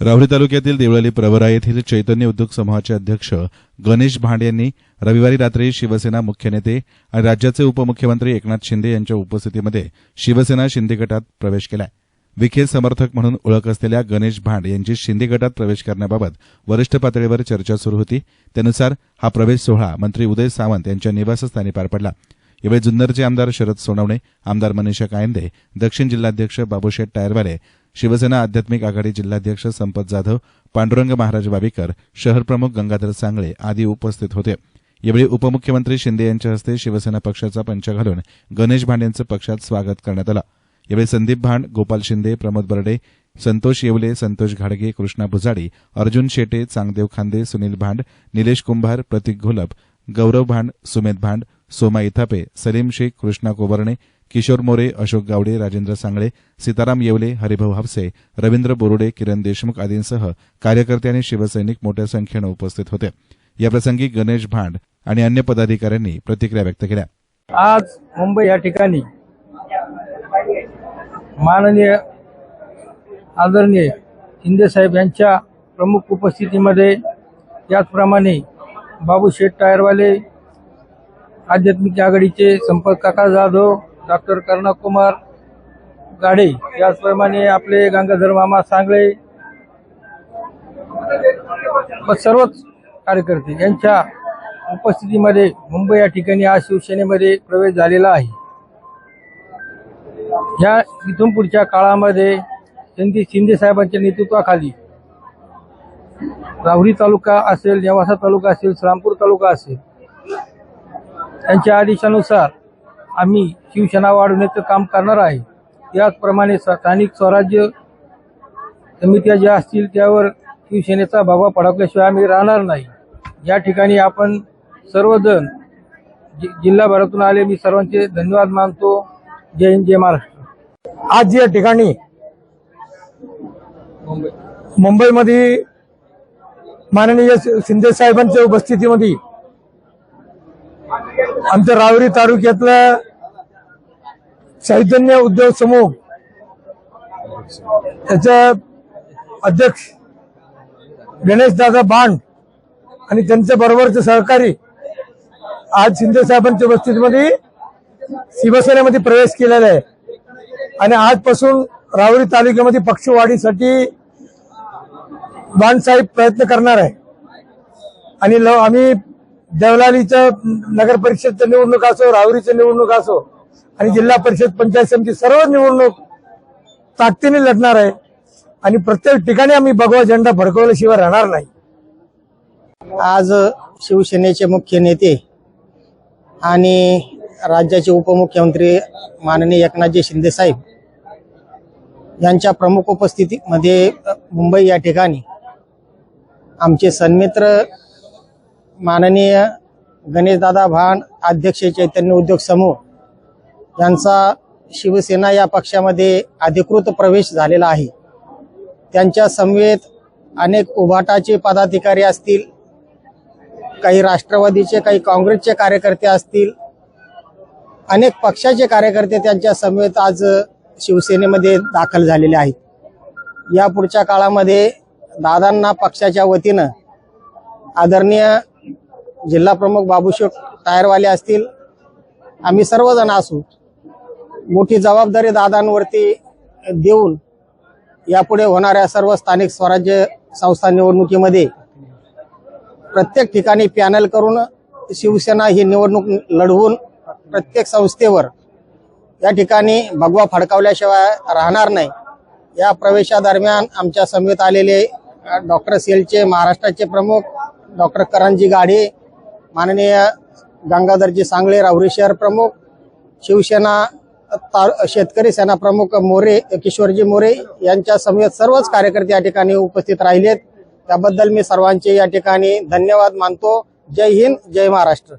राहुरी तालुक्यातील देवळाली प्रवरा येथील चैतन्य उद्योग समूहाचे अध्यक्ष गणेश भांड यांनी रविवारी रात्री शिवसेना मुख्य नेते आणि राज्याचे उपमुख्यमंत्री एकनाथ शिंदे यांच्या उपस्थितीमध्ये शिवसेना शिंदे गटात प्रवेश केलाय. विखे समर्थक म्हणून ओळख असलेल्या गणेश भांड यांची शिंदे गटात प्रवेश करण्याबाबत वरिष्ठ पातळीवर चर्चा सुरू होती. त्यानुसार हा प्रवेश सोहळा मंत्री उदय सावंत यांच्या निवासस्थानी पार पडला. यावेळी जुन्नरचे आमदार शरद सोनवणे आमदार मनीषा कायंदे दक्षिण जिल्हाध्यक्ष बाबूशेठ टायरवाले शिवसेना आध्यात्मिक आघाडी जिल्हाध्यक्ष संपत जाधव पांडुरंग महाराज बाबीकर शहर प्रमुख गंगाधर सांगळे आदी उपस्थित होते. यावेळी उपमुख्यमंत्री शिंदे यांच्या हस्ते शिवसेना पक्षाचा पंच घालून गणेश भांड यांचं पक्षात स्वागत करण्यात आलं. यावेळी संदीप भांड गोपाल शिंदे प्रमोद बर्डे संतोष येवले संतोष घाडगे कृष्णा भुजाडी अर्जुन शेटे चांगदेव खांदे सुनील भांड निलेश कुंभार प्रतीक घोलप गौरव भांड सुमेध भांड सोमा इथापे सलीम शेख कृष्णा कोबर्णे किशोर मोरे अशोक गावडे राजेंद्र सांगळे सीताराम येवले हरिभाऊ हापसे रवींद्र बोरुडे किरण देशमुख आदींसह कार्यकर्ते आणि शिवसैनिक मोठ्या संख्येनं उपस्थित होते. याप्रसंगी गणेश भांड आणि अन्य पदाधिकाऱ्यांनी प्रतिक्रिया व्यक्त केल्या. आज मुंबई या ठिकाणी माननीय आदरणीय शिंदे साहेब यांच्या प्रमुख उपस्थितीमध्ये त्याचप्रमाणे बाबू शेठ टायरवाले आध्यात्मिक आघाडीचे संपर्क काका जाधव डॉक्टर कर्णकुमार गाडे याचप्रमाणे आपले गंगाधर मामा सांगळे व सर्वच कार्यकर्ते यांच्या उपस्थितीमध्ये मुंबई या ठिकाणी आज शिवसेनेमध्ये प्रवेश झालेला आहे. या इथून पुढच्या काळामध्ये त्यांनी शिंदे साहेबांच्या नेतृत्वाखाली राहुरी तालुका असेल नेवासा तालुका असेल श्रामपूर तालुका असेल त्यांच्या आदेशानुसार आम्ही शिवसेना वाढवण्याचं काम करणार आहे. त्याचप्रमाणे स्थानिक स्वराज्य समित्या ज्या असतील त्यावर शिवसेनेचा बाबा फडकल्याशिवाय आम्ही राहणार नाही. या ठिकाणी आपण सर्वजण जि- जिल्हाभरातून आले मी सर्वांचे धन्यवाद मानतो. जय हिंद जय महाराष्ट्र. आज या ठिकाणी मुंबईमध्ये माननीय शिंदे साहेबांच्या उपस्थितीमध्ये आमच्या रावरी तालुक्यातलं चैतन्य उद्योग समूह त्याचे अध्यक्ष गणेशदादा बांड आणि त्यांच्या बरोबरचे सहकारी आज शिंदे साहेबांच्या उपस्थितीमध्ये शिवसेनेमध्ये प्रवेश केलेला आहे. आणि आजपासून रावरी तालुक्यामध्ये पक्षवाढीसाठी बाणसाहेब प्रयत्न करणार आहे. आणि आम्ही देवलालीचं नगर परिषदच्या निवडणूक असो राहुरीच्या निवडणूक असो आणि जिल्हा परिषद पंचायत समिती सर्व निवडणूक ताकदीने लढणार आहे. आणि प्रत्येक ठिकाणी आम्ही भगवा झेंडा फडकवल्याशिवाय राहणार नाही. आज शिवसेनेचे मुख्य नेते आणि राज्याचे उपमुख्यमंत्री माननीय एकनाथजी शिंदे साहेब यांच्या प्रमुख उपस्थितीमध्ये मुंबई या ठिकाणी आमचे सन्मित्र माननीय गणेशदादा भान अध्यक्ष चैतन्य उद्योग समूह यांचा शिवसेना या पक्षामध्ये अधिकृत प्रवेश झालेला आहे. त्यांच्या समवेत अनेक उभाटाचे पदाधिकारी असतील काही राष्ट्रवादीचे काही काँग्रेसचे कार्यकर्ते असतील अनेक पक्षाचे कार्यकर्ते त्यांच्या समवेत आज शिवसेनेमध्ये दाखल झालेले आहेत. या पुढच्या काळामध्ये दादांना पक्षाच्या वतीनं आदरणीय जिल्हा प्रमुख बाबूशेठ टायरवाले असतील. आम्ही सर्वजण असू. मोठी जबाबदारी दादांवरती देऊन यापुढे होणाऱ्या सर्व स्थानिक स्वराज्य संस्था निवडणुकीमध्ये प्रत्येक ठिकाणी पॅनल करून शिवसेना ही निवडणूक लढवून प्रत्येक संस्थेवर या ठिकाणी भगवा फडकावल्याशिवाय राहणार नाही. या प्रवेशादरम्यान आमच्या समेत आलेले डॉक्टर सेलचे महाराष्ट्राचे प्रमुख डॉक्टर करणजी गाढे माननीय गंगाधरजी सांगळे राहुरी शहर प्रमुख शिवसेना शेतकरी सेना प्रमुख मोरे किशोरजी मोरे यांच्या समेत सर्वच कार्यकर्ते या ठिकाणी उपस्थित राहिलेत. त्याबद्दल मी सर्वांचे या ठिकाणी धन्यवाद मानतो. जय हिंद जय महाराष्ट्र.